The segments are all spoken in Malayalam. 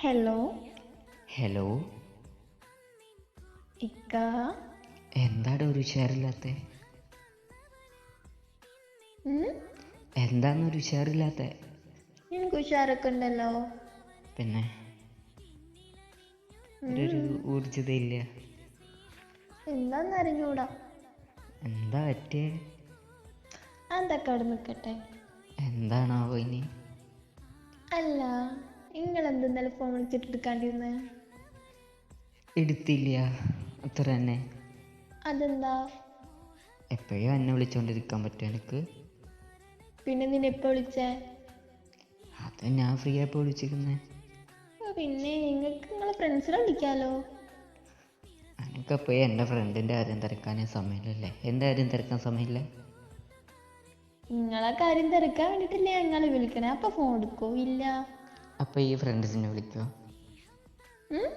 ഹലോ ഹലോ ഇക്ക. എന്താടോ ഒരു ഉഷാറില്ലാത്ത? എന്താന്ന് ഒരു ഉഷാറില്ലാത്ത? എനിക്ക് ഉഷാറൊക്കെ ഉണ്ടല്ലോ. പിന്നെ? ഒരു ഊർജിതയില്ല എന്താന്ന് അറിഞ്ഞൂടാ എന്താ പറ്റിയേ? അതൊക്കെ അവിടെ നിൽക്കട്ടെ എന്താണാവോ ഇന്നലെ ഫോൺ വിളിച്ചിട്ട് എടുക്കാണ്ടിരുന്ന്? എടുത്തില്ല. അത്ര തന്നെ. അതെന്താ? എപ്പോഴും എന്നെ വിളിച്ചോണ്ടിരിക്കാൻ പറ്റും എനിക്ക്? പിന്നെ നിന്നെ എപ്പോ വിളിച്ചേ? അത് ഞാൻ ഫ്രീ ആയപ്പോൾ വിളിച്ചിരുന്നേ. പിന്നെ നിങ്ങൾക്ക് നിങ്ങളെ ഫ്രണ്ട്സിനെ വിളിക്കാലോ. എനിക്കപ്പോഴും എന്റെ ഫ്രണ്ടിന്റെ കാര്യം തിരക്കാനേ സമയമില്ലല്ലേ? എന്റെ കാര്യം തിരക്കാൻ സമയമില്ല? നിങ്ങളെ കാര്യം തിരക്കാൻ വേണ്ടിയിട്ടല്ലേ ഞങ്ങൾ വിളിക്കണേ. അപ്പൊ ഫോൺ എടുക്കോ? ഇല്ല. അപ്പോൾ ഈ ഫ്രണ്ട്സിനെ വിളിക്കുമോ ഉം?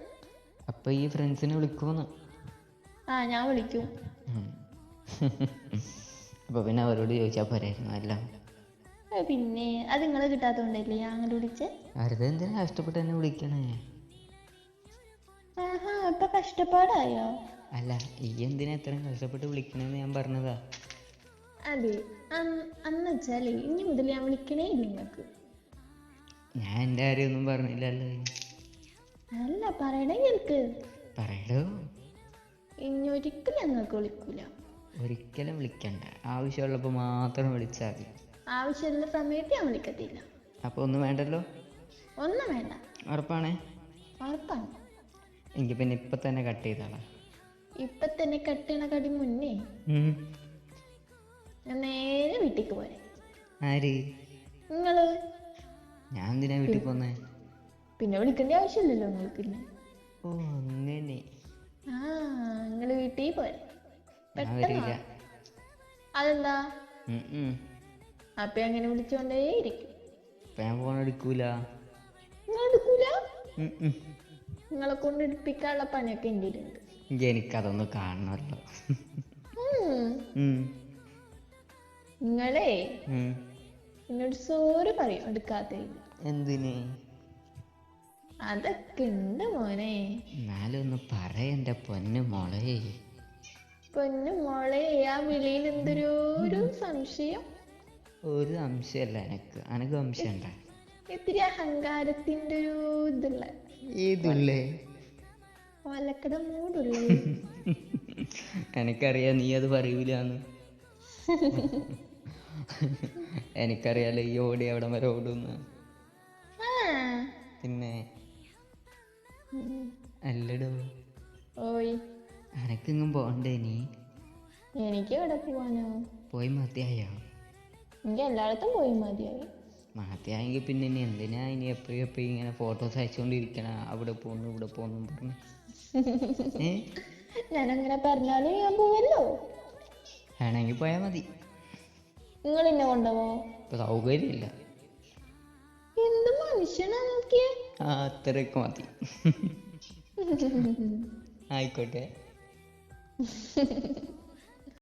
അപ്പോൾ ഈ ഫ്രണ്ട്സിനെ വിളിക്കുമെന്ന് ആ ഞാൻ വിളിക്കും. അപ്പോൾ പിന്നെ അവരോട് ചോദിച്ചാൽ പോരായിരുന്നു അല്ല? പിന്നെ അത് നിങ്ങളെ കിട്ടാത്തതുകൊണ്ടല്ലേ ഞാൻ അങ്ങോട്ട് വിളിച്ചേ? വെറുതെ എന്തിനാ കഷ്ടപ്പെട്ട് എന്നെ വിളിക്കണേ? ആഹാ ഇപ്പൊ കഷ്ടപ്പാടായോ? അല്ല ഈ എന്തിനാ ഇത്രയും കഷ്ടപ്പെട്ട് വിളിക്കണമെന്ന് ഞാൻ പറഞ്ഞതാ. അതെ അന്ന് അന്ന് വെച്ചാലേ ഇനി മുതൽ ഞാൻ വിളിക്കണേ ഇല്ല നിങ്ങൾക്ക് ഞാൻ എന്റെ കാര്യമൊന്നും പറഞ്ഞില്ലല്ലോ. അല്ല പറയണേ കേൾക്ക് പറയടോ. ഇനി ഒരിക്കലും ഞങ്ങൾക്ക് വിളിക്കൂല. ഒരിക്കലും വിളിക്കണ്ട. ആവശ്യമുള്ളപ്പോൾ മാത്രം വിളിച്ചാൽ മതി. ആവശ്യമുള്ള സമയത്ത് ഞാൻ വിളിക്കത്തില്ല. അപ്പോൾ ഒന്നും വേണ്ടല്ലോ? ഒന്നും വേണ്ട. ഉറപ്പാണേ? ഉറപ്പാണ്. എനിക്ക് പിന്നെ ഇപ്പം തന്നെ കട്ട് ചെയ്താളാ. ഇപ്പൊ തന്നെ കട്ട് ചെയ്യണ കടി മുന്നേ ഞാൻ നേരെ വീട്ടിലേക്ക് പോരെ. ആര്? നിങ്ങൾ? ഞാൻ എന്തിനാ വീട്ടിൽ പോന്നേ? പിന്നെ വിളിക്കേണ്ട ആവശ്യമില്ലല്ലോ നിങ്ങൾ പിന്നെ. ഓ അങ്ങനെ ആ നിങ്ങൾ വീട്ടിൽ പോരെ. പെട്ടെന്ന് അതെന്താ. അപ്പൊ അങ്ങനെ വിളിച്ചോണ്ടേ ഇരിക്കും. ഞാൻ ഫോൺ എടുക്കൂല. നിങ്ങൾ. നിങ്ങളെ കൊണ്ട് എടുപ്പിക്കാനുള്ള പണിയൊക്കെ എന്റെ ഉണ്ട് എനിക്കതൊന്ന് കാണണമല്ലോ. ഉം. നിങ്ങളെ. എന്നോട് സോറി പറയും എടുക്കാത്തതിന്. എന്തിന്? അതൊക്കെ ഉണ്ട് മോനെ. എന്നാലും ഒന്ന് പറയഎന്റെ പൊന്നു മോളെ. പൊന്നു മോളെ ആ വിളിയിൽ എന്തൊരു ഒരു സംശയം? ഒരു സംശയമല്ല എനിക്ക്. എനിക്ക് സംശയണ്ട? ഇത്തിരി അഹങ്കാരത്തിന്റെ ഒരു ഇതുള്ള. ഏതുള്ളേ? ഓലക്കട മൂടുള്ളേ. എനിക്കറിയാം നീ അത് പറയൂലാന്ന്. എനിക്കറിയാലോ ഈ ഓടി എവിടം വരെ ഓടുന്ന്. പിന്നെ. അല്ലടോ. ഓയ്. അനക്കെങ്ങും പോണ്ടേ നീ? എനിക്ക് എവിടെ പോവാനോ? പോയി മതിയായോ? എനിക്ക് എല്ലായിടത്തും പോയി മതിയായി. മതിയായെങ്കിൽ പിന്നെ ഇനി എന്തിനാ ഇനി എപ്പോഴും എപ്പോഴും ഇങ്ങനെ ഫോട്ടോസ് അയച്ചുകൊണ്ടിരിക്കണ അവിടെ പോന്നു ഇവിടെ പോന്നു പറഞ്ഞു. ഞാൻ ഞാനങ്ങനെ പറഞ്ഞാലും ഞാൻ പോവല്ലോ. വേണമെങ്കിൽ പോയാൽ മതി. നിങ്ങൾ എന്നെ കൊണ്ടുപോ ഇപ്പൊ സൗകര്യമില്ല. മനുഷ്യനാ നോക്കിയേ? ആ അത്രയൊക്കെ മതി. ആയിക്കോട്ടെ.